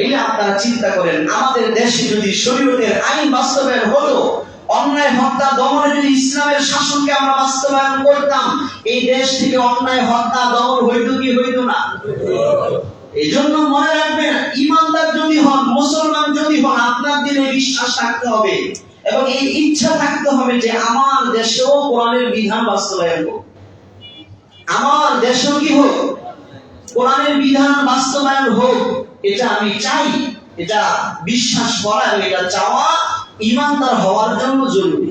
এই যে আপনারা চিন্তা করেন, আমাদের দেশে যদি শরীয়তের আইন বাস্তবায়ন হতো, অন্যায় হত্যা দমনে যদি ইসলামের শাসনকে আমরা বাস্তবায়ন করতাম, এই দেশ থেকে অন্যায় হত্যা দমন হইতো কি হইতো না? এই জন্য মনে রাখবেন, ইমানদার যদি হন, মুসলমান যদি হন, আপনার দিনে বিশ্বাস থাকতে হবে। এবং এই ইচ্ছা থাকতে হবে যে আমার দেশেও কোরআনের বিধান বাস্তবায়ন হোক। আমার দেশেও কি হোক, কোরআনের বিধান বাস্তবায়ন হোক। এটা আমি চাই, এটা বিশ্বাস করা এবং এটা চাওয়া ইমানদার হওয়ার জন্য জরুরি।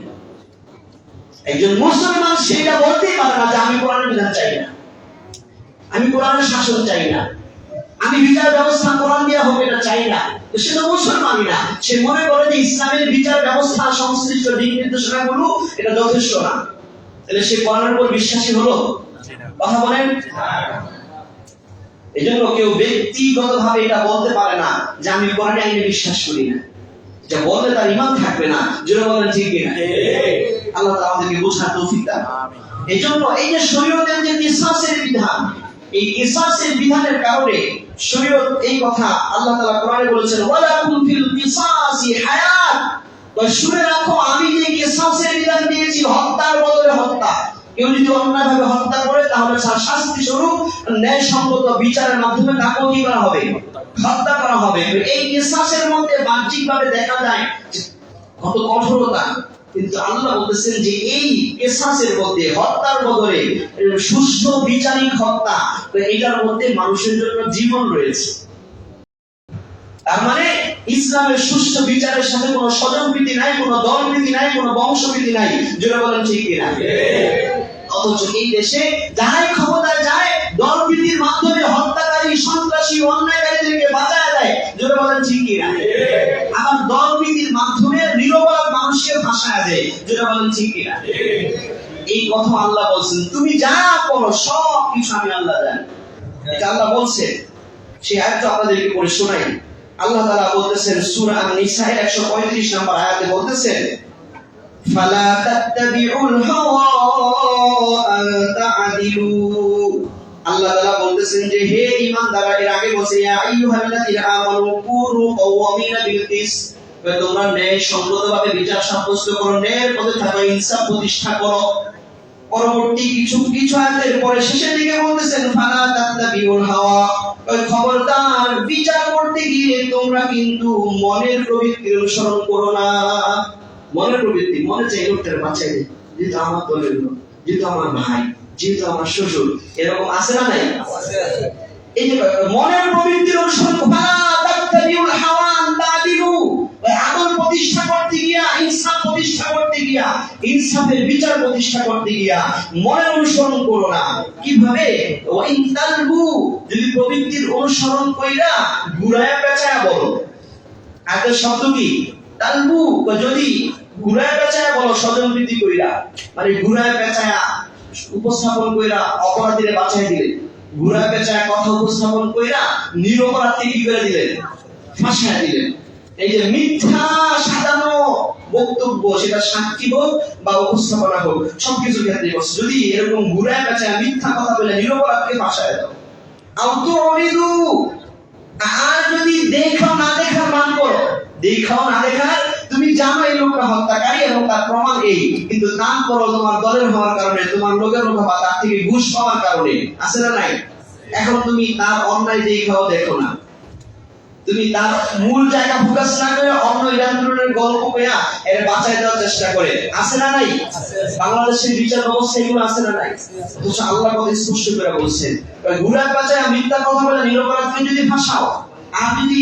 একজন মুসলমান সেটা বলতেই পারে না যে আমি কোরআনের বিধান চাই না। আমি কোরআনের শাসন চাই না। আমি বিচার ব্যবস্থা কোরআন দেওয়া হোক, এটা চাই না। সে তো মুসলমানই না। সে মনে করে যে ইসলামের বিচার ব্যবস্থা, সংশ্লিষ্ট দিক নির্দেশনাগুলো, এটা যথেষ্ট না। তাহলে সে কোরআনের উপর বিশ্বাসী হলো? কথা বলেন? এই জন্য কেউ ব্যক্তিগত ভাবে এটা বলতে পারে না যে আমি কোরআনে আইনে বিশ্বাস করি না। এটা বললে তার ইমান থাকবে না যেটা বলেন ঠিক কিনা? আল্লাহ তাআলা আমাদেরকে বোঝার তৌফিক দান এই জন্য এই যে শরীয়তের যে কিসাসের বিধান এই কিসাসের বিধানের কারণে শরীয়ত এই কথা আল্লাহ তাআলা কোরআনে বলেছেন ওয়ালাকুম ফিল কিসাসি হায়াত। তো শুনে রাখো আমি যে কিসাসের বিধান দিয়েছি হত্যার বদলে হত্যা। কেউ যদি অন্যায়ভাবে হত্যা করে, তাহলে শাস্তি স্বরূপ ন্যায়সঙ্গত বিচারের মাধ্যমে তাকেও কি করা হবে? হত্যা করা হবে। এই মধ্যে বাহ্যিকভাবে দেখা যায় কত কঠোরতা। কিন্তু আল্লাহ বলতেছেন যে এই কেসাসের মধ্যে, হত্যার বদলে সুষ্ঠু বিচারিক হত্যা এটার মধ্যে মানুষের জন্য জীবন রয়েছে। তার মানে ইসলামের সুষ্ঠু বিচারের সাথে কোনো স্বজনপ্রীতি নাই, কোনো দলপ্রীতি নাই, কোনো বংশপ্রীতি নাই। যেটা বলেন ঠিক কিনা? অথচ এই দেশে যারাই ক্ষমতায় যায় দলপ্রীতির মাধ্যমে হত্যাকারী, সন্ত্রাসী, অন্যায়কারীদেরকে বাঁচায় দেয়। যেটা বলেন, ঠিক কিনা আবার দলপ্রীতির মাধ্যমে নিরপরাধ মানুষকে ভাসায় দেয়। যেটা বলেন, ঠিক কিনা এই কথা আল্লাহ বলছেন, তুমি যা করো, সব কিছু আমি আল্লাহ জানি। এটা আল্লাহ বলছে। সেই আয়াতটা আপনাদেরকে পড়ে শোনাই। আল্লাহ তাআলা বলতেছেন, সূরা আন-নিসা এর 135 নম্বর আয়াতে বলতেছেন ফালা তাত্তাবিউল হাওয়া আন তা'দিলু আল্লাহ তাআলা বলতেছেন যে, হে ঈমানদাররা, এর আগে বলছে, ইয়া আইয়ুহাল্লাযীনা আমানু কুনু কাওয়ামিনা বিল কিস তোমরা ন্যায় সঙ্গতভাবে বিচার সাব্যস্ত করো, ন্যায়ের পথে থাকো, ইনসাফ প্রতিষ্ঠা করো। পরবর্তী কিছু কিছু আয়াতের পরে শেষের দিকে বলতেছেন, ফালা তাত্তাবিউল হাওয়া। ওই খবরদার বিচার করতে গিয়ে তোমরা কিন্তু মনের প্রবৃত্তির অনুসরণ করো না। মনের প্রবৃত্তি মনে চাই লোকটার বাঁচাই যেহেতু আমার দলের লোক যেহেতু আমার ভাই যেহেতু আমার শ্বশুর এরকম আছে না নাই? এই যে মনের প্রবৃত্তির অনুসরণ ফালা তাত্তাবিউল হাওয়া আন তাদিলু আদল প্রতিষ্ঠা করতে গিয়া ইনসাফ প্রতিষ্ঠা করতে গিয়া ইনসাফের বিচার প্রতিষ্ঠা করতে গিয়া মনের অনুসরণ করো না। কীভাবে? যদি প্রবৃত্তির অনুসরণ কইরা ঘুরায়া পেঁচায়া বলো। আগের শব্দ কি? তালবু। যদি ঘুরায় পেঁচায়া বলো স্বজনপ্রীতি কইরা মানে ঘুরায় পেঁচায়া উপস্থাপন কইরা অপরাধীরে বাঁচাই দিলেন। ঘুরায় পেঁচায়া কথা উপস্থাপন কইরা নিরপরাধকে কি করে দিলেন? ফাঁসায় দিলেন। এই যে মিথ্যা সাজানো বক্তব্য, সেটা সাক্ষী হোক বা উপস্থাপনা হোক সবকিছু ক্ষেত্রে যদি এরকম ঘুরায় পেঁচায় মিথ্যা কথা বলে নিরপরাধকে ফাঁসায় দাও আর যদি দেখাও না দেখার মান করো, দেখাও না দেখার তুমি জানো এই লোকটা হত্যাকারী এবং তার প্রমাণ এই। কিন্তু নাম করো তোমার দলের হওয়ার কারণে, তোমার লোকের মুখে বা তার থেকে ঘুষ পাওয়ার কারণে। আছে না নাই? এখন তুমি তার অন্যায় দেখাও দেখো না, তুমি তার মূল জায়গা ফোকাস না করে অন্য ইরানের গল্প পেয়া এর বাঁচাই দেওয়ার চেষ্টা করে। আছে না নাই? বাংলাদেশের বিচার ব্যবস্থা এগুলো আছে না নাই? অথচ আল্লাহ কথা স্পষ্ট করে বলছেন, ওই ঘুরা বাঁচায় মিথ্যা কথা বলে নিরপরাধকে যদি ফাঁসাও আর যদি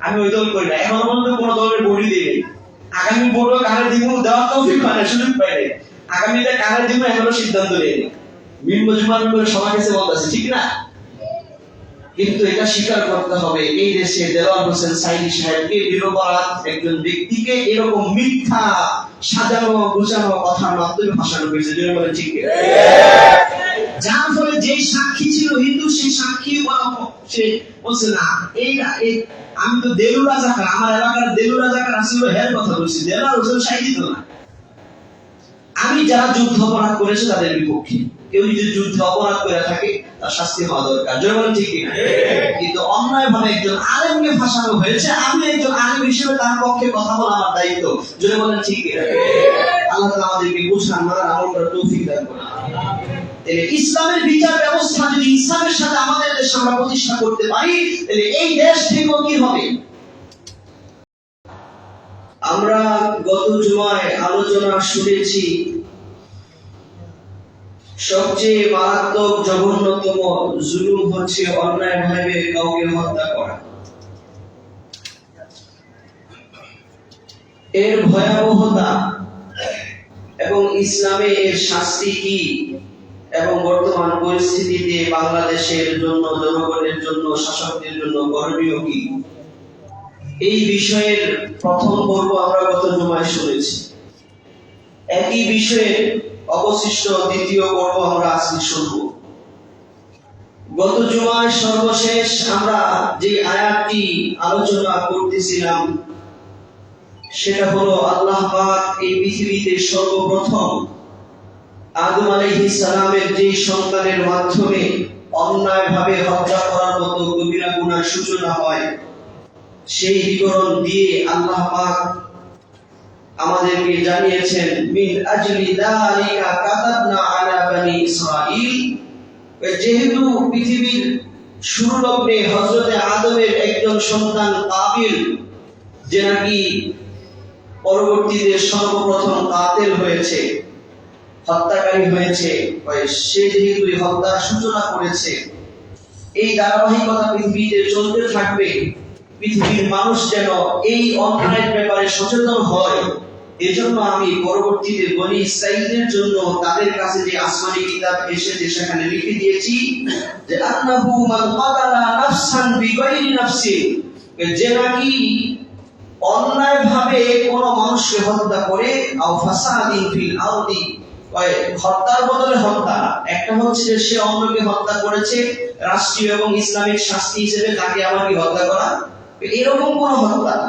আমি ওই দল করি না। এখন পর্যন্ত কোনো দলের বডি দিই আগামী বড় কারে দিব দেওয়ার তো মানে সুযোগ পাই নাই। আগামীতে কারে দিব এখনও সিদ্ধান্ত নেই করে ঠিক না? কিন্তু এটা স্বীকার করতে হবে, এই দেশে দেওয়ান হোসেন সাইদি সাহেবকে নিরপরাধ একজন ব্যক্তিকে এরকম মিথ্যা সাজানো, গোছানো কথার মাধ্যমে বলে ঠিক যার ফলে যে সাক্ষী ছিল হিন্দু, সেই সাক্ষী সে বলছে, না এই, আমি তো দেলু রাজাকার, আমার এলাকার দেলু রাজাকার আসলে হের কথা বলছি। দেলোয়ার হোসেন সাইদি তো না। আমি যারা যুদ্ধ অপরাধ করেছে তাদের বিপক্ষে। কেউ যদি যুদ্ধ অপরাধ করে থাকে তার শাস্তি হওয়া দরকার। জয় বলেন ঠিক কিনা? কিন্তু অন্যায় ভাবে একজন আলেমকে ফাঁসানো হয়েছে, আমি একজন আলেম হিসেবে তার পক্ষে কথা বলা আমার দায়িত্ব। জয় বলেন ঠিক কিনা? আল্লাহ তাআলা আমাদেরকে বুঝান মারার আমল করার তৌফিক দান করুন। ইসলামের বিচার ব্যবস্থা যদি ইসলামের সাথে আমাদের দেশে আমরা প্রতিষ্ঠা করতে পারি, তাহলে এই দেশ থেকেও কি হবে? আমরা গত জুমায় আলোচনা শুনেছি সবচেয়ে মারাত্মক জঘন্যতম জুলুম হচ্ছে অন্যায় ভাবে কাউকে হত্যা করা। এর ভয়াবহতা এবং ইসলামে এর শাস্তি কি এবং বর্তমান পরিস্থিতিতে বাংলাদেশের জন্য, জনগণের জন্য, শাসকদের জন্য করণীয় কি? এই বিষয়ের প্রথম পর্ব আমরা গত জমায় শুনেছি। একই বিষয়ে অবশিষ্ট দ্বিতীয় পর্ব আমরা আজকে শুনব। গত জুমায় সর্বশেষ আমরা যে আয়াতটি আলোচনা করতেছিলাম, সেটা হলো আল্লাহ পাক এই পৃথিবীতে সর্বপ্রথম আদম আলাইহিস সালামের যে সন্তানের মাধ্যমে অন্যায়ভাবে হত্যা করার মতো কবিরা গুনার সূচনা হয়, সেই বিবরণ দিয়ে আল্লাহ পাক আমাদেরকে জানিয়েছেন, মিন আজলি যালিকা কাতাবনা আলা বানি ইসরাঈল। যেহেতু পৃথিবীর শুরু লগ্নে হযরতে আদমের একজন সন্তান কাবিল, যে নাকি পরবর্তীতে সর্বপ্রথম কাতেল হয়েছে, হত্যাকারী হয়েছে সে যেহেতু হত্যার সূচনা করেছে, এই ধারাবাহিকতা পৃথিবীতে চলতে থাকবে। পৃথিবীর মানুষ যেন এই অন্যায়ের ব্যাপারে সচেতন হয়। এজন্য আমি পরবর্তীতে বনি ইসরাইলদের জন্য তাদের কাছে যে আসমানি কিতাব এসেছে সেখানে লিখে দিয়েছি, যে আন্নাহু মান কাতালা নাফসান বিগাইরি নাফসিন যে নাকি অন্যায়ভাবে কোন মানুষকে হত্যা করে, আও ফাসাদিন ফিল আরদি হত্যার বদলে হত্যা। একটা হচ্ছে যে সে অন্যকে হত্যা করেছে, রাষ্ট্রীয় এবং ইসলামিক শাস্তি হিসেবে তাকে আমাকে হত্যা করা। এরকম কোন হত্যা না।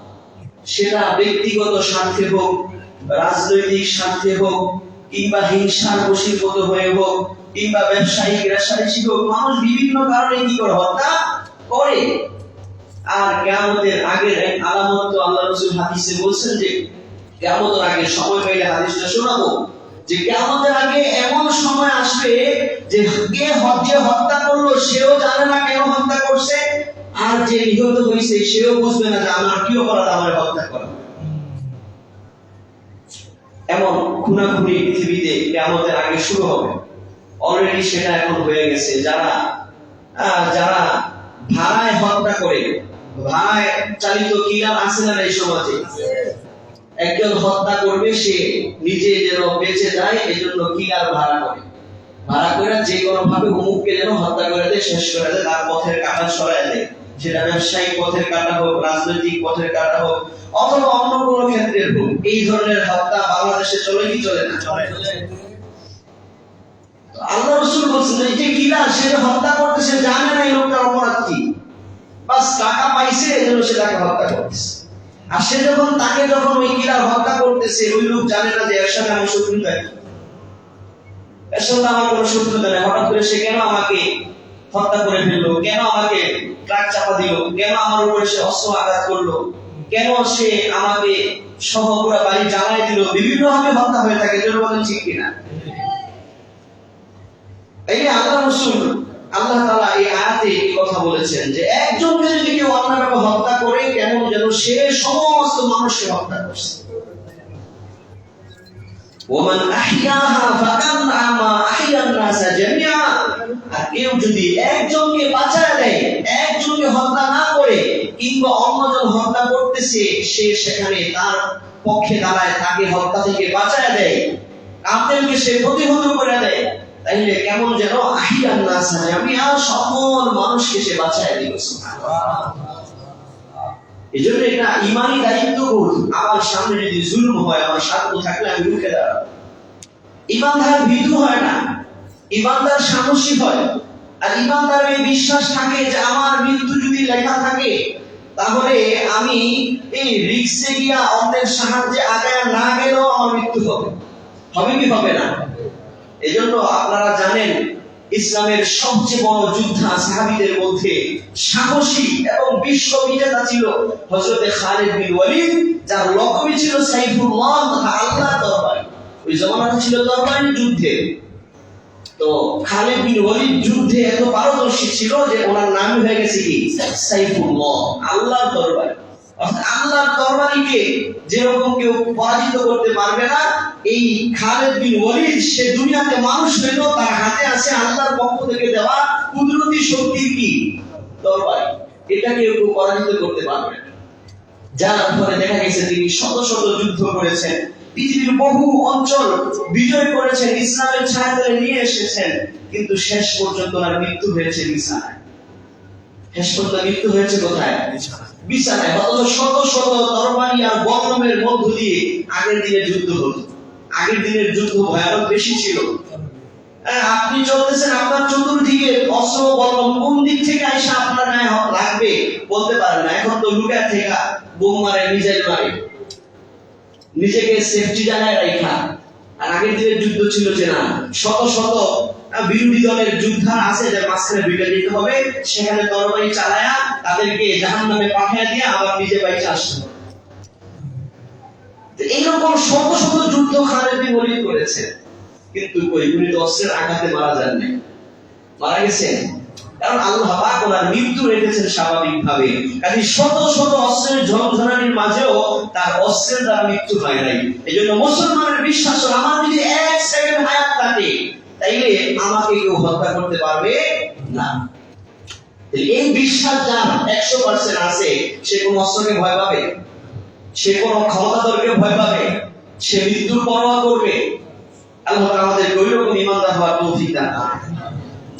সেটা ব্যক্তিগত স্বার্থে হোক, রাজনৈতিক স্বার্থে হোক, কিংবা হিংসার বশীভূত হয়ে হোক, কিংবা ব্যবসায়িক রেশারেশি হোক মানুষ বিভিন্ন কারণে কি করে হত্যা করে? আর কেয়ামতের এক আলামত তো আল্লাহ রসুল হাদিসে বলছেন যে, কেয়ামতের আগে সময় পাইলে হাদিসটা শোনাবো যে, কেয়ামতের আগে এমন সময় আসবে যে, কে হত্যা করল সেও জানে না কেন হত্যা করছে। আর যে নিহত হয়েছে সেও বুঝবে না যে আমার কি অপরাধ আমার হত্যা করা। এমন খুনাখুনি পৃথিবীতে কেয়ামতের আগে শুরু হবে। অলরেডি সেটা এখন হয়ে গেছে। যারা যারা ভাড়ায় হত্যা করে, ভাড়ায় চালিত কিলার আছে না এই সমাজে? একজন হত্যা করবে, সে নিজে যেন বেঁচে যায় এই জন্য কিলার ভাড়া করে। ভাড়া করে যে কোনো ভাবে অমুককে যেন হত্যা করে দেয়, শেষ করে দেয়, তার পথের কাটা সরায় দেয়। সেটা ব্যবসায়িক পথের কাটা হোক, রাজনৈতিক পথের কাটা হোক, অথবা অন্য কোনো ক্ষেত্রের হোক, এই ধরনের হত্যা বাংলাদেশে চলে কি চলে না? চলে। আল্লাহ রসুল বলছেন সে হত্যা জানে না এই বাস টাকা পাইছে সে তাকে হত্যা করতেছে। আর সে যখন তাকে যখন ওই কিলার হত্যা করতেছে, ওই লোক জানে না যে এর সাথে আমার শত্রুতা। এর সাথে আমার কোনো শত্রুতা নেই। হঠাৎ করে সে কেন আমাকে হত্যা করে ফেলল। কেন আমাকে ট্রাক চাপা দিল? কেন আমার উপরে সে অস্ত্র আঘাত করল? কেন সে আমাকে সহ পুরো বাড়ি জ্বালাই দিল? বিভিন্ন ভাবে হত্যা হয়ে থাকে যেটা বলেন ঠিক কিনা? এই আল্লাহ রসুল, আল্লাহ তাআলা এই আয়াতে এই কথা বলেছেন যে একজনকে যদি কেউ অন্যভাবে হত্যা করে কেমন যেন সে সমস্ত মানুষকে হত্যা করছে। ওমান আহইয়াহা ফাকান্নামা আহইয়ান নাসা আর কেউ যদি একজনকে বাঁচায় দেয় একজনকে হত্যা না করে, কিংবা অন্যজন হত্যা করতেছে, সে সেখানে তার পক্ষে দাঁড়ায়, তাকে হত্যা থেকে বাঁচায় দেয়। কাফেরকে সে প্রতিহত করে দেয়। তাইলে কেমন যেন আহিয়ান নাসা জামিআ সকল মানুষকে সে বাঁচায় সুবহানাল্লাহ। এই জন্য এটা ইমানি দায়িত্ব আমার সামনে যদি জুলুম হয়, আমার সাধ্য থাকলে আমি রুখে দাঁড়াবো। ইমানদার হয় না। ইমানদার সাহসী হয়। আর ইমানদার এই বিশ্বাস থাকে যে আমার মৃত্যু যদি লেখা থাকে, তাহলে আমি এই রিক্সে গিয়া অন্যের সাহায্যে আগায় না গেলেও আমার মৃত্যু হবে। হবে কি হবে না? এজন্য আপনারা জানেন ইসলামের সবচেয়ে বড় যোদ্ধা সাহাবীদের মধ্যে সাহসী এবং বিশ্ব বিজেতা ছিল হযরতে খালিদ বিন ওয়ালিদ, যার লকবই ছিল সাইফুল্লাহ তথা আল্লাহর দরবারে। ওই জমানাটা ছিল দরবারি যুদ্ধে। তো খালিদ বিন ওয়ালিদ যুদ্ধে এত পারদর্শী ছিল যে ওনার নাম হয়ে গেছে কি? সাইফুল্লাহ, আল্লাহর দরবারে। অর্থাৎ আল্লাহর দরবারিকে যেরকম কেউ পরাজিত করতে পারবে না এই খালেদ বিন ওয়ালিদ, সে দুনিয়াতে মানুষ হইল তার হাতে আছে আল্লাহর পক্ষ থেকে দেওয়া কুদরতি শক্তির কি? দরবারি এটা কেউ পরাজিত করতে পারবে যার ফলে দেখা গেছে তিনি শত শত যুদ্ধ করেছেন। পৃথিবীর বহু অঞ্চল বিজয় করেছেন, ইসলামের ছায়াতলে নিয়ে এসেছেন। কিন্তু শেষ পর্যন্ত তার মৃত্যু হয়েছে বিছানায়। শেষ পর্যন্ত মৃত্যু হয়েছে কোথায়? বিছানায়। অথচ শত শত তরবারি আর বর্ণমের মধ্য দিয়ে আগের দিনে যুদ্ধ হতো আগের দিনের যুদ্ধ ভয়ানক বেশি ছিল। হ্যাঁ, আপনি চলতেছেন আপনার চতুর্দিকে অস্ত্র বর্ণম কোন দিক থেকে আইসা আপনার হাত লাগবে বলতে পারেন না। এখন তো লুকার থেকে বোম মারে মিসাইল মারে। নিজেকে সেফটি জায়গায় রাখা আর আগের দিনের যুদ্ধ ছিল যে না শত শত বিরোধী দলের যোদ্ধা আছে যে মাঝখানে বিটে দিতে হবে। সেখানে তরবারি চালায়া তাদেরকে জাহান নামে পাঠিয়ে দিয়ে আবার নিজে বাইচে আসতে হবে। এইরকম শত শত যুদ্ধ খালেদ বিন করেছে। কিন্তু উনি অস্ত্রের আঘাতে মারা যান নাই মারা গেছেন। কারণ আল্লাহ পাক ওনার মৃত্যু রেখেছেন স্বাভাবিকভাবে। কাজে শত শত অস্ত্রের ঝনঝনানির মাঝেও তার অস্ত্রের দ্বারা মৃত্যু হয় নাই। এই জন্য মুসলমানের বিশ্বাস আমার যদি এক সেকেন্ড হায়াত থাকে, তাইলে আমাকে কেউ হত্যা করতে পারবে না। এই বিশ্বাস যার একশো পার্সেন্ট আছে, সে কোন অস্ত্রকে ভয় পাবে? সে কোন ক্ষমতাধরকে ভয় পাবে। সে মৃত্যুর পরোয়া করবে। আল্লাহ আমাদের ওইরকম ইমানদার হওয়ার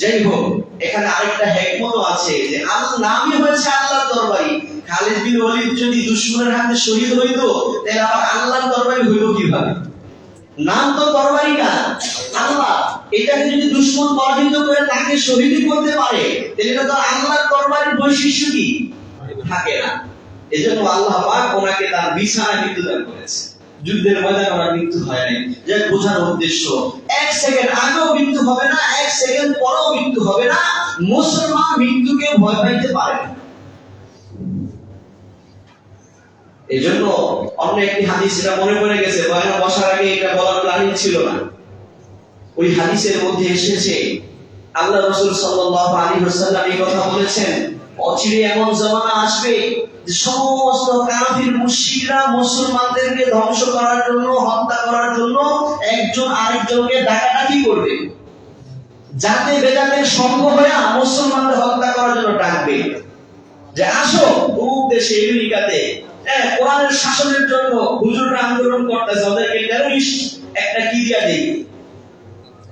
যাই হোক, এখানে আরেকটা হেকমত আছে যে আল্লাহ নামই হয়েছে আল্লাহর দরবারি। খালিদ বিন ওয়ালিদ যদি দুশমনের হাতে শহীদ হইতো, তাহলে আবার আল্লাহর দরবারি হইল কীভাবে? নাম তো দরবারি না। আল্লাহ এটাকে যদি দুশ্মন পরাজিত করে তাকে শহীদ করতে পারে, তাহলে এটা তো আল্লাহর দরবারের বৈশিষ্ট্য কি? থাকে না। এজন্য আল্লাহ পাক ওনাকে তার করেছে। যুদ্ধের ময়দানে ওনার মৃত্যু হয় নাই। বোঝার উদ্দেশ্য, এক সেকেন্ড আগেও মৃত্যু হবে না, এক সেকেন্ড পরেও মৃত্যু হবে না। মুসলমান মৃত্যুকে ভয় পাইতে পারে অন্য একটি হাদিস এটা মনে পড়ে গেছে, বয়ানে বসার আগে এটা বলার প্ল্যানিং ছিল না। ওই হাদিসের মধ্যে এসেছে, আল্লাহ রসুল সাল্লাল্লাহু আলী ওয়াসাল্লাম এই কথা বলেছেন অচিরে এমন জামানা আসবে যে সমস্ত কাফির, মুশরিকরা মুসলমানদেরকে ধ্বংস করার জন্য, হত্যা করার জন্য একজন আরেকজনকে ডাকাডাকি করবে। যাতে বেদাতের সঙ্গ হয়ে মুসলমানদের হত্যা করার জন্য ডাকবে। যে আসো অমুক দেশে, আমেরিকাতে। হ্যাঁ কোরআনের শাসনের জন্য হুজুররা আন্দোলন করতেছে। ওদেরকে টেররিস্ট একটা কি দিয়া দেই?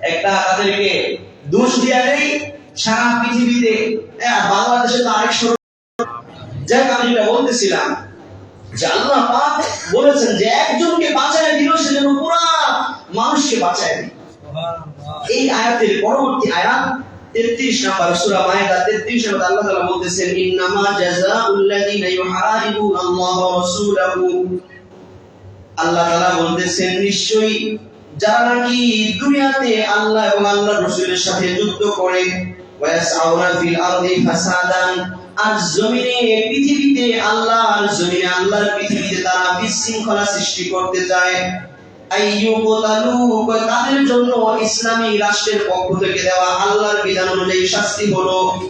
একটা তাদেরকে দোষ দিয়া দেই। সারা পৃথিবীতে হ্যাঁ বাংলাদেশে তো আরেক যাই আমি যেটা বলতেছিলাম যে আল্লাহ পাক বলেছেন যে একজনকে বাঁচায় দিল সেজন্য পুরা মানুষকে বাঁচায় দিল। এই আয়াতের পরবর্তী আয়াত 33 নম্বর সূরা মায়েদা 33 নম্বর আল্লাহ তাআলা বলতেছেন ইন্নামা ইউহারিবুনা আল্লাহ ওয়া রাসূলাহু। আল্লাহ তাআলা বলতেছেন নিশ্চয়ই যারা নাকি দুনিয়াতে আল্লাহ এবং আল্লাহর রাসূলের সাথে যুদ্ধ করে আর আল্লাহর পৃথিবীতে তারা বিশৃঙ্খলা সৃষ্টি করতে চায়। তাদের জন্য ইসলামী রাষ্ট্রের পক্ষ থেকে দেওয়া আল্লাহর বিধান অনুযায়ী শাস্তি হলো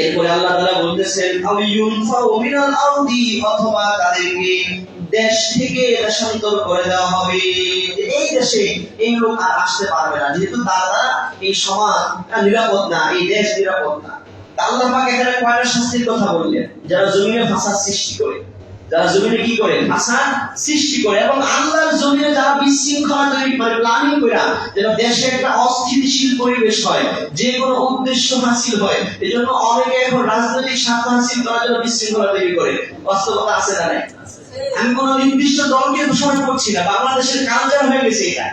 এরপরে আল্লাহ বলতেছেন অথবা তাদেরকে দেশ থেকে দেশান্তর করে দেওয়া হবে। এই দেশে এই লোক আর আসতে পারবে না, যেহেতু তারা এই সমাজ নিরাপদ না, এই দেশ নিরাপদ না। আল্লাহ পাক এখানে কয়টা শাস্তির কথা বললেন? যারা জমিনে ফাসাদ সৃষ্টি করে। যারা জমিনে কি করে? ফাসাদ সৃষ্টি করে এবং আল্লাহর জমিনে যারা বিশৃঙ্খলা তৈরি করে প্ল্যানিং করে, যেন দেশে একটা অস্থিতিশীল পরিবেশ হয়, যে কোনো উদ্দেশ্য হাসিল হয় এই জন্য অনেকে এখন রাজনৈতিক স্বার্থ হাসিল করার জন্য বিশৃঙ্খলা তৈরি করে। বাস্তবতা আছে না আমি কোন নির্দিষ্ট দলকে দূষণ করছি না, বাংলাদেশের কালচার হয়ে গেছে এটা।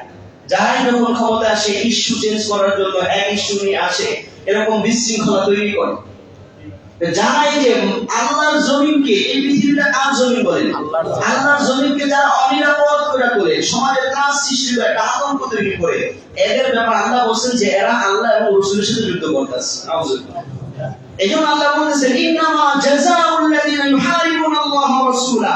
যারাই যখন ক্ষমতা আসে ইস্যু চেঞ্জ করার জন্য এক ইস্যু নিয়ে আসে, এরকম বিশৃঙ্খলা তৈরি করে। যারা যে আল্লাহর জমিনকে, এই পৃথিবীটা কার জমিন বলে? আল্লাহর জমিনকে যারা অনিরাপদ করে তোলে, সমাজের কাজ সৃষ্টি করে, একটা আতঙ্ক তৈরি করে, এদের ব্যাপার আল্লাহ বলছেন যে এরা আল্লাহ এবং রসুলের সাথে যুদ্ধ করতেছে এই জন্য আল্লাহ বলতেছেন, ইন্নামা জাযাউল ইউহারিবুনা আল্লাহ ওয়া রাসূলা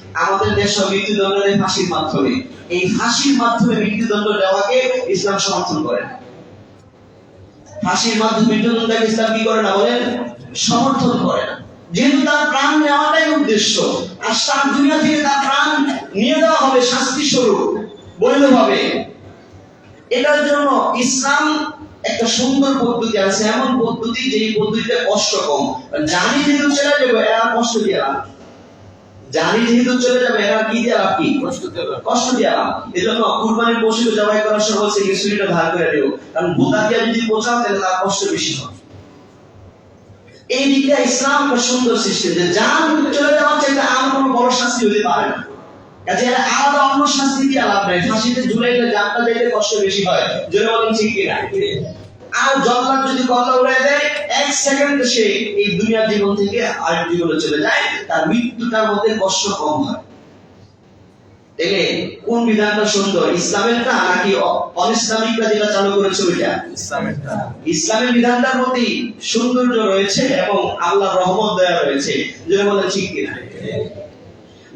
আমাদের দেশে মৃত্যুদণ্ড ফাঁসির মাধ্যমে। এই ফাঁসির মাধ্যমে মৃত্যুদণ্ড দেওয়াকে ইসলাম সমর্থন করে। ফাঁসির মাধ্যমে মৃত্যুদণ্ডকে ইসলাম কি করে না বলেন? সমর্থন করে না। যেহেতু তার প্রাণ নেওয়াটাই উদ্দেশ্য, আর তার দুনিয়া থেকে তার প্রাণ নিয়ে দেওয়া হবে শাস্তি স্বরূপ, বৈধভাবে। এটার জন্য ইসলাম একটা সুন্দর পদ্ধতি আছে। এমন পদ্ধতি যেই পদ্ধতিতে কষ্ট কম। জানি যেহেতু চলে যাবে এরা কষ্ট দিয়ে? জানি যেহেতু চলে যাবে এরা কি দিয়ে লাভ কি? কষ্ট দিয়ে লাভ? এই জন্য কুরবানির পশু জবাই করার সময় বলছে কিছুটা ধার করে দিও। কারণ বোতা দিয়ে যদি পোচাও তাহলে তার কষ্ট বেশি হবে। এই দিকটা ইসলাম একটা সুন্দর সিস্টেম যে জান চলে যাওয়ার চাইতে আর কোনো বড় শাস্তি হতে পারে না। কাজে এরা আলাদা অন্য শাস্তি দিয়ে লাভ নাই। ফাঁসিতে ঝুলাইলে জানটা দিলে কষ্ট বেশি হয়। জন্য বলেন ঠিক কিনা? আর জল্লাদ যদি গলা উড়াই দেয় এক সেকেন্ডে সে এই দুনিয়ার জীবন থেকে আরেক জীবনে চলে যায় তার মৃত্যুটার মধ্যে কষ্ট কম হয়। দেখলে কোন বিধানটা সুন্দর ইসলামেরটা নাকি অ- অনিসলামিকরা যেটা চালু করেছে ওইটা? ইসলামের বিধানটার প্রতি সৌন্দর্য রয়েছে এবং আল্লাহর রহমত দয়া রয়েছে। যেটা বলে ঠিক কিনা?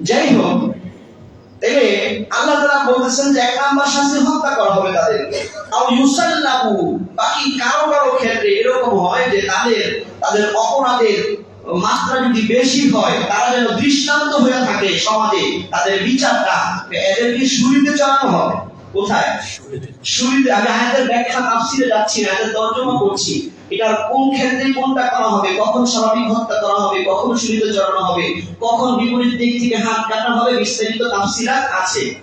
যাই হোক আল্লাহ তাআলা বলতেছেন যে এক নাম্বার শাস্তি হত্যা করা হবে তাদেরকে। আও ইউসাল্লাবু বাকি কারও কারও ক্ষেত্রে এরকম হয় যে তাদের তাদের অপরাধের মাত্রা যদি বেশি হয় তারা যেন দৃষ্টান্ত হয়ে থাকে সমাজে তাদের বিচারটা এদেরকে শুরুতে চালানো হবে। কোথায়? শুরুতে আমি আয়াতের ব্যাখ্যা তাফসিরে যাচ্ছি না আয়াতের তর্জমা করছি। এটা কোন ক্ষেত্রে কোনটা করা হবে? কখন স্বাভাবিক হত্যা করা হবে? কখন শুরুতে চড়ানো হবে? কখন বিপরীত দিক থেকে হাত কাটা হবে? বিস্তারিত তাফসিরাত আছে।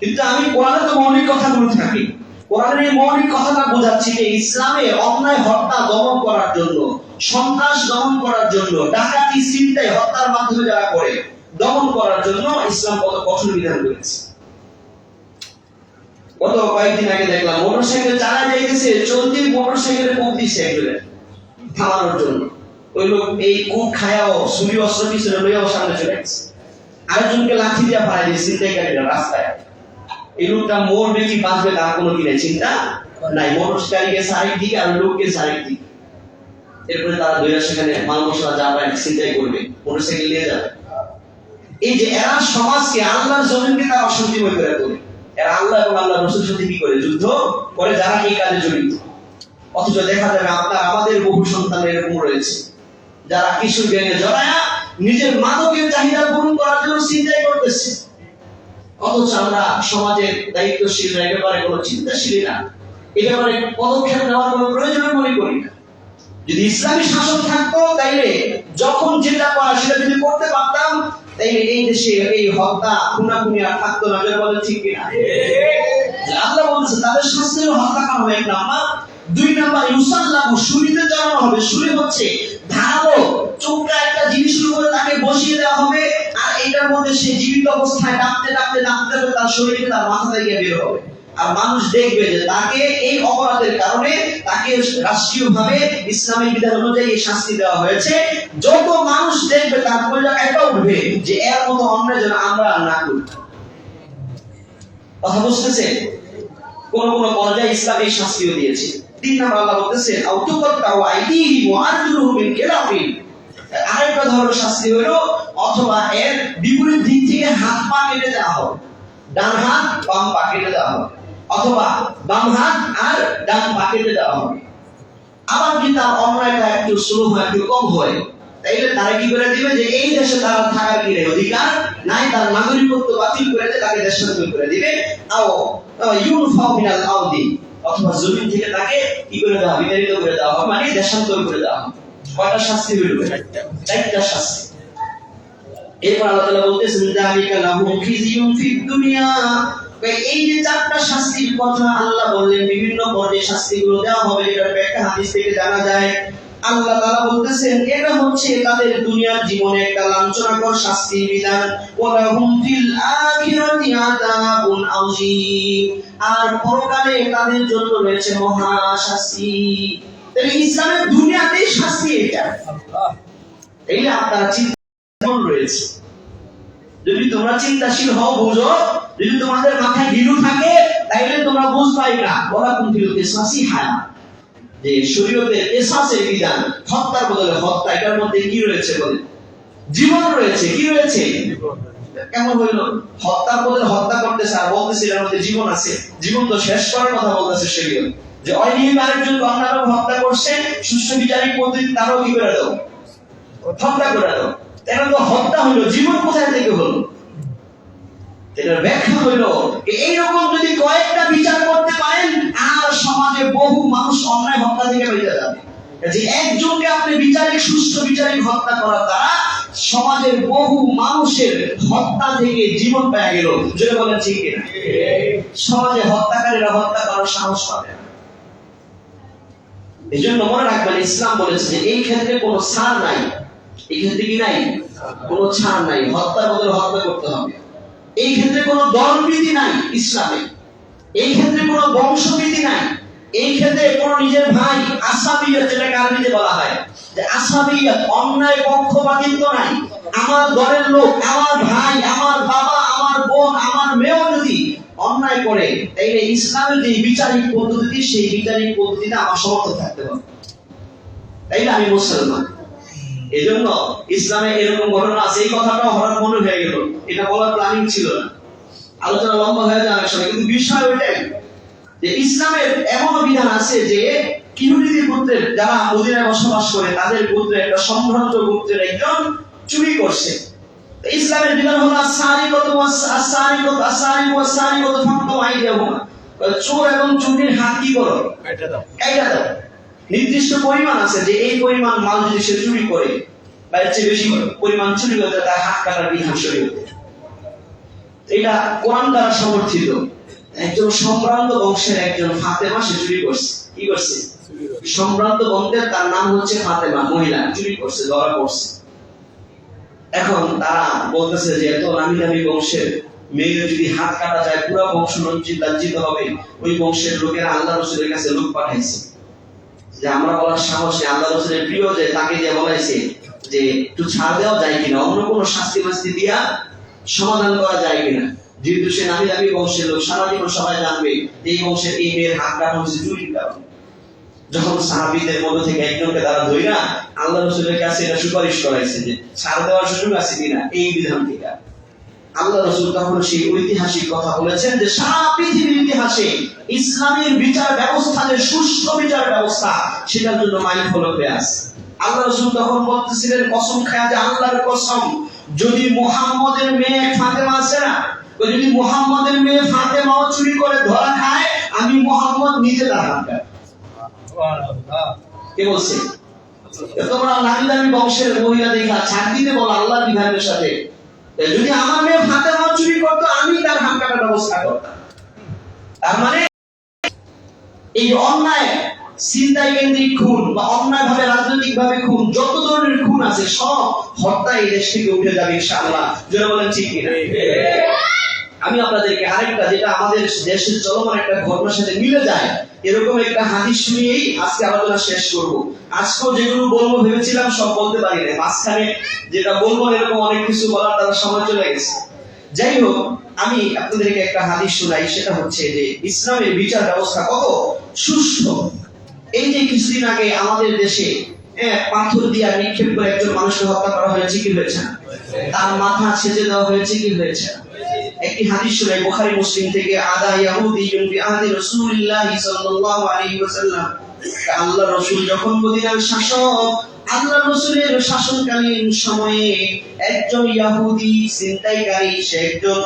কিন্তু আমি কোরআনে তো মৌলিক কথাগুলো থাকি। কোরআনের এই মৌলিক কথাটা বোঝাচ্ছি যে ইসলামে অন্যায় হত্যা দমন করার জন্য, সন্ত্রাস দমন করার জন্য, ডাকাতি চিন্তায় হত্যার মাধ্যমে যারা করে, দমন করার জন্য ইসলাম কত কঠোর বিধান করেছে গত কয়েকদিন আগে দেখলাম মোটরসাইকেল চালা যাইতেছে, চলতি মোটরসাইকেলে কোপ দিছে একজনে থামানোর জন্য। ওই লোক এই কোপ খায়াও ছুরি অস্ত্র পিছনে লইয়াও সামনে চলে গেছে। আরেকজনকে লাঠি দিয়ে পাড়াই দিয়ে ছিনতাইকারীরা রাস্তায়। এই লোকটা মরবে কি বাঁচবে তার কোনো কি নাই, চিন্তা নাই। মোটরসাইকেলকে সারেক দিকে আর লোককে সারেক দিকে। এরপরে তারা দুইটা সেখানে মাল মশলা যা পায় ছিনতাই করবে, মোটরসাইকেল নিয়ে যাবে। এই যে এরা সমাজকে আল্লাহর জমিনকে তারা অশান্তিময় করে তোলে। এরা আল্লাহ এবং আল্লাহ রসুল সাথে কি করে? যুদ্ধ করে যারা এই কাজে জড়িত। অথচ দেখা যাবে আপনার আমাদের বহু সন্তান এরকম রয়েছে। যারা কিশোর গ্যাংয়ে জড়ায়া নিজের মাদকের চাহিদা পূরণ করার জন্য চিন্তাই করতেছে। অথচ আমরা সমাজের দায়িত্বশীল এ ব্যাপারে কোনো চিন্তাশীল না। এ ব্যাপারে পদক্ষেপ নেওয়ার কোনো প্রয়োজন মনে করি না। যদি ইসলামী শাসন থাকতো, তাইলে যখন যেটা করা সেটা যদি করতে পারতাম তাইলে এই হত্যা আর থাকতো না বলে ঠিক কিনা? আল্লাহ বলছে, তাদের হত্যা করা হবে এক নাম্বার দুই নাম্বার, ইউসাল্লাহ শুলিতে জানানো হবে। শুলি হচ্ছে ধারালো, চোখটা একটা জিনিসের উপরে তাকে বসিয়ে দেওয়া হবে, আর এটার মধ্যে সে জীবিত অবস্থায় ডাকতে ডাকতে ডাকতে তার শরীরে তার মাথা থেকে বের হবে। আর মানুষ দেখবে যে তাকে এই অপরাধের কারণে তাকে রাষ্ট্রীয়ভাবে ইসলামী বিধান অনুযায়ী শাস্তি দেওয়া হয়েছে। যত মানুষ দেখবে তার পরিবার একটা উঠবে যে এর মতো অন্যায় যেন আমরা না করি। কথা বুঝতেছে? কোন কোন পর্যায়ে ইসলাম এই শাস্তিও দিয়েছে। তিন নম্বর আল্লাহ বলতেছেন আউতুকাত্তাউ আইদিহি ওয়া মিন খিলাফিন। আরেকটা ধরনের শাস্তি হলো, অথবা এর বিপরীত দিক থেকে হাত পা কেটে দেওয়া হবে ডান হাত বাম পা কেটে দেওয়া হবে অথবা বাম হাত আর ডান পা কেটে দেওয়া হবে আবার যদি তার অন্যায়টা একটু স্লো হয়, একটু কম হয়? তাইলে তারা কি করে দিবে যে এই দেশে তারা থাকার কি অধিকার? নাই তার নাগরিকত্ব বাতিল করে তাকে করে দিবে। আও আউদি অথবা জমিন থেকে তাকে কি করে দেওয়া বিতাড়িত করে দেওয়া হবে মানে দেশান্তর করে দেওয়া হবে। কয়টা শাস্তি হইল? চারটা শাস্তি। এরপর আল্লাহ বলতেছেন ফিদ দুনিয়া। এই যে চারটা শাস্তির কথা আল্লাহ বললেন বিভিন্ন পর্যায়ে শাস্তিগুলো দেওয়া হবে এটার একটা হাদিস থেকে জানা যায়। আল্লাহ তাআলা বলতেছেন এটা হচ্ছে তাদের দুনিয়ার জীবনে একটা লাঞ্ছনাকর শাস্তির বিধান। ওয়ালাহুম ফিল আখিরাতি আযাবুন আযীম। আর পরকালে তাদের জন্য রয়েছে মহা শাস্তি। তাহলে ইসলামের দুনিয়াতেই শাস্তি এটা। এই আপনারা চিন্তা রয়েছে। যদি তোমরা চিন্তাশীল হও বুঝো যদি তোমাদের মাথায় গিলু থাকে, তাইলে তোমরা বুঝবাই না। ওরা কোন ফিল কেসাসি হায়া যে শরীয়তে এসাসের বিধান, হত্যার বদলে হত্যা, এটার মধ্যে কি রয়েছে বলে? জীবন রয়েছে, কি রয়েছে? কেমন হইল? হত্যার বদলে হত্যা করতেছে আর বলতেছে এর মধ্যে জীবন আছে। জীবন তো শেষ করার কথা বলতেছে শরীয়ত। যে অনিয়ম আরেকজন বাংলার হত্যা করছে, সুষ্ঠু বিচারিক পদ্ধতি তারও কি করে দাও? হত্যা করে দাও। কেন তো হত্যা হইল, জীবন কোথায় থেকে হলো? এটার ব্যাখ্যা হইল এইরকম যদি কয়েকটা বিচার করতে পারেন, আর সমাজে বহু মানুষ অন্যায় হত্যা থেকে বেঁচে যাবে। যে একজনকে আপনি বিচারিক, সুস্থ বিচারিক হত্যা করার দ্বারা সমাজের বহু মানুষের হত্যা থেকে জীবন পেয়ে গেল। যদি বলেন ঠিক সমাজে হত্যাকারীরা হত্যা করার সাহস পাবে এই জন্য মনে রাখবেন, ইসলাম বলেছে এই ক্ষেত্রে কোনো ছাড় নাই। এই ক্ষেত্রে কি নাই? কোনো ছাড় নাই। হত্যার বদলে হত্যা করতে হবে। এই ক্ষেত্রে কোনো দলবিধি নাই ইসলামে। এই ক্ষেত্রে কোনো বংশবিধি নাই। এই ক্ষেত্রে কোনো নিজের ভাই আসাবিয়ত যেটাকে আরবিতে বলা হয়, যে আসাবিয়ত অন্যায় পক্ষপাতিত্ব নাই। আমার দলের লোক, আমার ভাই, আমার বাবা, আমার বোন, আমার মেয়েও যদি অন্যায় করে, তাইলে ইসলামের যে বিচারিক পদ্ধতি সেই বিচারিক পদ্ধতিতে আমার সমর্থন থাকতে হবে। তাইলে আমি মুসলমান। এই জন্য ইসলামে এরকম ঘটনা আছে। এই কথাটাও হঠাৎ মনে হয়ে গেল। এটা বলার প্ল্যানিং ছিল না। আলোচনা লম্বা হয়ে যাবে অনেক সময় কিন্তু বিষয় ওইটাই যে ইসলামের এমন বিধান আছে যে কিহুদিদের পুত্রের যারা মদিনায় বসবাস করে তাদের পুত্রের একটা সম্ভ্রান্ত পুত্রের একজন চুরি করছে। ইসলামের বিধান হলো আসারিকত আসারিকত আসারিক আসারিকত ফাঁকতো আইডিয়াহুমা চোর এবং চুরির হাত কি করো? এটা দাও। এটা দাও। নির্দিষ্ট পরিমাণ আছে যে এই পরিমাণ মাল যদি সে চুরি করে, বা এর চেয়ে বেশি পরিমাণ চুরি করতে তার হাত কাটার বিধান শরীয়তে। এটা কোরআন দ্বারা সমর্থিত। একজন সম্ভ্রান্ত বংশের একজন ফাতেমা সে চুরি করছে। কি করছে? সম্ভ্রান্ত বংশের তার নাম হচ্ছে ফাতেমা, মহিলা, চুরি করছে, ধরা পড়ছে। এখন তারা বলতেছে যে এত নামি দামি বংশের মেয়ের যদি হাত কাটা যায়, পুরো বংশ লজ্জিত, লাজ্জিত হবে। ওই বংশের লোকেরা আল্লাহ রসুলের কাছে লোক পাঠাইছে। যে আমরা বলার সাহস আল্লাহ রসুলের প্রিয় যে তাকে বলাইছে যে, একটু ছাড় দেওয়া যায় কিনা? অন্য কোনো শাস্তি মাস্তি দিয়া সমাধান করা যায় কিনা? যেহেতু সে নামি দামি বংশের লোক সারা জীবন সবাই জানবে এই বংশের এই মেয়ের হাত চুরির যখন সাহাবীদের থেকে একজনকে তারা ধইরা আল্লাহ রসুলের কাছে এটা সুপারিশ করাইছে যে, ছাড় দেওয়ার সুযোগ আছে কিনা? এই আল্লাহ রসুল তখন সেই ঐতিহাসিক কথা বলেছেন যে সারা পৃথিবীর ইতিহাসে ইসলামের বিচার ব্যবস্থা যে সুষ্ঠু বিচার ব্যবস্থা, সেটার জন্য মাইল ফলো হয়ে আছে। আল্লাহ রসুল তখন বলতেছিলেন, কসম খায়া যে আল্লাহর কসম, যদি মুহাম্মদের মেয়ে ফাতেমা আছে না যদি মুহাম্মদের মেয়ে ফাতেমাও চুরি করে ধরা খায়, আমি মুহাম্মদ নিজে। সুবহানাল্লাহ কে বলছে? তোমরা দামি বংশের মহিলা দেখা ছাড় দিতে বলো আল্লাহর বিধানের সাথে। যদি আমার মেয়ে হাত চুরি করতো, আমি তার হাত কাটার ব্যবস্থা করতাম। তার মানে এই অন্যায় চিন্তায় কেন্দ্রিক খুন বা অন্যায় ভাবে, রাজনৈতিক ভাবে খুন, যত ধরনের খুন আছে, সব হত্যা এই দেশ থেকে উঠে যাবে, ইনশাআল্লাহ। যারা বলেন, ঠিক কিনা? আমি আপনাদেরকে আরেকটা, যেটা আমাদের দেশের চলমান একটা ঘটনার সাথে মিলে যায় এরকম একটা হাদিস শুনিয়েই আজকে আলোচনা শেষ করব আজকেও যেগুলো বলব ভেবেছিলাম সব বলতে পারি না মাঝখানে যেটা বলব এরকম অনেক কিছু বলার তার সময় চলে গেছে যাই হোক আমি আপনাদেরকে একটা হাদিস শোনাই সেটা হচ্ছে যে ইসলামের বিচার ব্যবস্থা কত সুষ্ঠু এই যে কিছুদিন আগে আমাদের দেশে হ্যাঁ, পাথর দিয়া নিক্ষেপ করে একজন মানুষকে হত্যা করা হয়েছে কি হয়েছে? তার মাথা ছেঁচে দেওয়া হয়েছে কি হয়েছে না? একটি হাদিস শোনাই বুখারী, মুসলিম থেকে, আদা ইয়াহুদিয়ুন বি আহদি রাসূলিল্লাহি সাল্লাল্লাহু আলাইহি ওয়াসাল্লাম। আল্লাহ রাসূল যখন মদিনার শাসক, আল্লাহ রাসূলের শাসনকালীন সময়ে একজন ইহুদি ছিনতাইকারী, সে একজন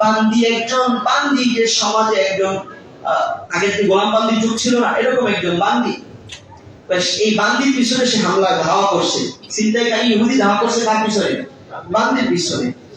বান্দি একজন বান্দি, যে সমাজে একজন আগে যে গোলাম বান্দির যুগ ছিল না, এরকম একজন বান্দি। এই বান্দির পিছনে সে হামলা, ধাওয়া করছে। ছিনতাইকারী ইহুদি ধাওয়া করছে তার পিছনে? বান্দির পিছনে।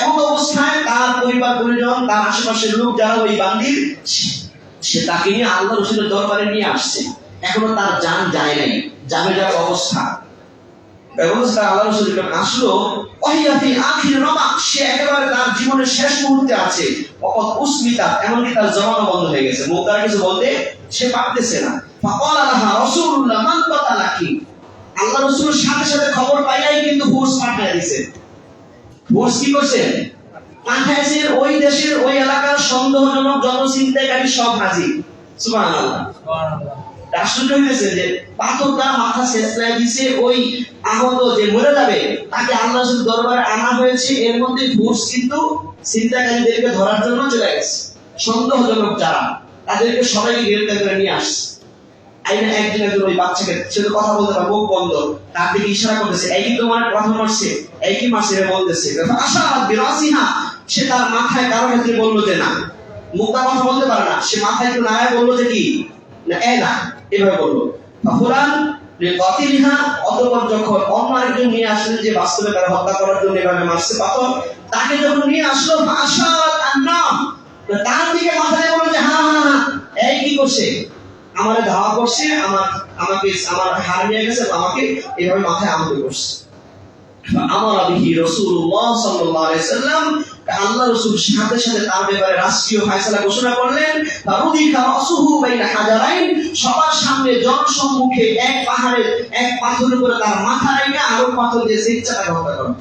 এমন অবস্থায় তার পরিবার পরিজন, তার আশেপাশের লোক যারা ওই বান্দির, সে তাকে নিয়ে আল্লাহ রসুলের দরবারে নিয়ে আসছে। এখনও তার জান যায় নাই, যাবে যাওয়ার অবস্থা। আল্লাহ রসুল আসলো আখির রমা সে একেবারে তার জীবনের শেষ মুহূর্তে আছে। উস্মিতা এমনকি তার জমানো বন্ধ হয়ে গেছে। মুখ কিছু বলতে সে পারতেছে না। ফাকাল আলাহা রাসূলুল্লাহ, মান কাতালাকি আল্লাহ রসুলের সাথে সাথে খবর পাইয়াই কিন্তু ফোর্স পাঠিয়ে দিয়েছে ফোর্স কি করছে পাঠাইছে ওই দেশের ওই এলাকার সন্দেহজনক জনচিন্তাকারী সব হাজির সুবহানাল্লাহ। আশ্চর্য হয়েছে যে পাথরটা মাথা শেষলায় দিছে ওই আহত যে মরে যাবে তাকে আল্লাহ দরবারে আনা হয়েছে। এর মধ্যে ফোর্স কিন্তু চিন্তাকারীদেরকে ধরার জন্য চলে গেছে। সন্দেহজনক যারা তাদেরকে সবাইকে গ্রেফতার করে নিয়ে আসছে। আইনা একদিন একজন ওই বাচ্চাকে সে তো কথা বলতে পারে মুখ বন্ধ। তার দিকে ইশারা করতেছে কি তোমার কথা মারছে এরা বলতেছে? আশা বিরাসিহা সে তার মাথায় কারও ক্ষেত্রে বলল যে না। মুখটা কথা বলতে পারে না। সে মাথায় একটু নাড়ায় বলল যে কি? না, এ না, এভাবে বলল। কাতিলিহা অতঃপর যখন অন্য আরেকজন নিয়ে আসলেন যে বাস্তবে তারা হত্যা করার জন্য এভাবে মারছে পাথর, তাকে যখন নিয়ে আসলো আশা আর নাম। তার দিকে মাথায় বলল যে হ্যাঁ হ্যাঁ হ্যাঁ এই কি করছে? আমারে ধাওয়া করছে আমার আমাকে আমার হার নিয়ে গেছে আমাকে এভাবে মাথায় আমাকে করছে আমার আবিহি আলাইহি সাল্লাম আল্লাহ রাসূল সাথে সাথে তার ব্যাপারে রাষ্ট্রীয় ঘোষণা করলেন সবার সামনে জনসম্মুখে এক পাহাড়ের এক পাথরের উপরে তার মাথা পাথর দিয়ে হত্যা করা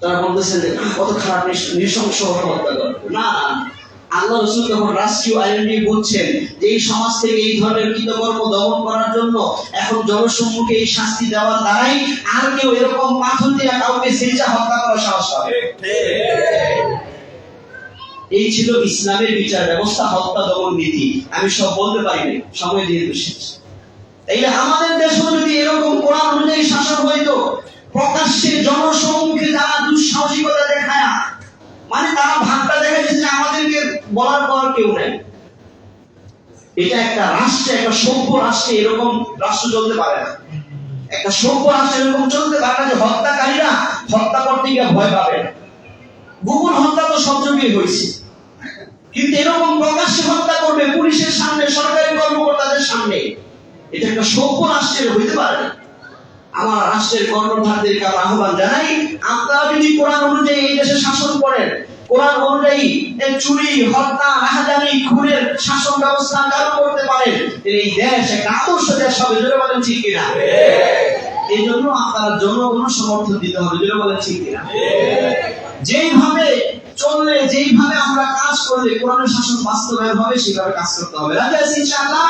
তারা বলতেছেন যে কত খারাপ নৃশংস হত্যা করা। না না, আল্লাহ রসুল যখন রাষ্ট্রীয় আইন নিয়ে বলছেন যে এই সমাজ থেকে এই ধরনের কৃতকর্ম দমন করার জন্য এখন জনসম্মুখে এই শাস্তি দেওয়ার দ্বারাই আর কেউ এরকম পাথর দিয়ে কাউকে সেচা হত্যা করার সাহস পাবে। এই ছিল ইসলামের বিচার ব্যবস্থা, হত্যা, দমন নীতি। আমি সব বলতে পারিনি সময় যেহেতু শেষ। তাইলে আমাদের দেশেও যদি এরকম কোরআন অনুযায়ী শাসন হইতো, প্রকাশ্যে জনসম্মুখে যারা দুঃসাহসিকতা দেখায় মানে তারা বলার পর কেউ নাই। এটা একটা রাষ্ট্রে, একটা সভ্য রাষ্ট্রে এরকম রাষ্ট্র চলতে পারে না। একটা সভ্য রাষ্ট্রে এরকম চলতে পারে না যে হত্যাকারীরা হত্যা করতে গিয়ে ভয় পাবে না। গুগল হত্যা তো সব যুগেই হয়েছে। কিন্তু এরকম প্রকাশ্যে হত্যা করবে পুলিশের সামনে, সরকারি কর্মকর্তাদের সামনে, এটা একটা সভ্য রাষ্ট্রের হইতে পারে না। আমার রাষ্ট্রের কর্মধারদেরকে আমরা আহ্বান জানাই, আপনারা যদি কোরআন অনুযায়ী এই দেশে শাসন করেন কোরআন অনুযায়ী চুরি, হত্যা খুনের শাসন ব্যবস্থা করতে এই দেশ একটা আদর্শ দেশ হবে, জোরে বলেন ঠিক কিনা? এই জন্য আপনারা জনগণ সমর্থন দিতে হবে, জোরে বলেন ঠিক কিনা? যেইভাবে চললে যেইভাবে আমরা কাজ করলে কোরআনের শাসন বাস্তবায়ন হবে, সেভাবে কাজ করতে হবে। ইনশাআল্লাহ?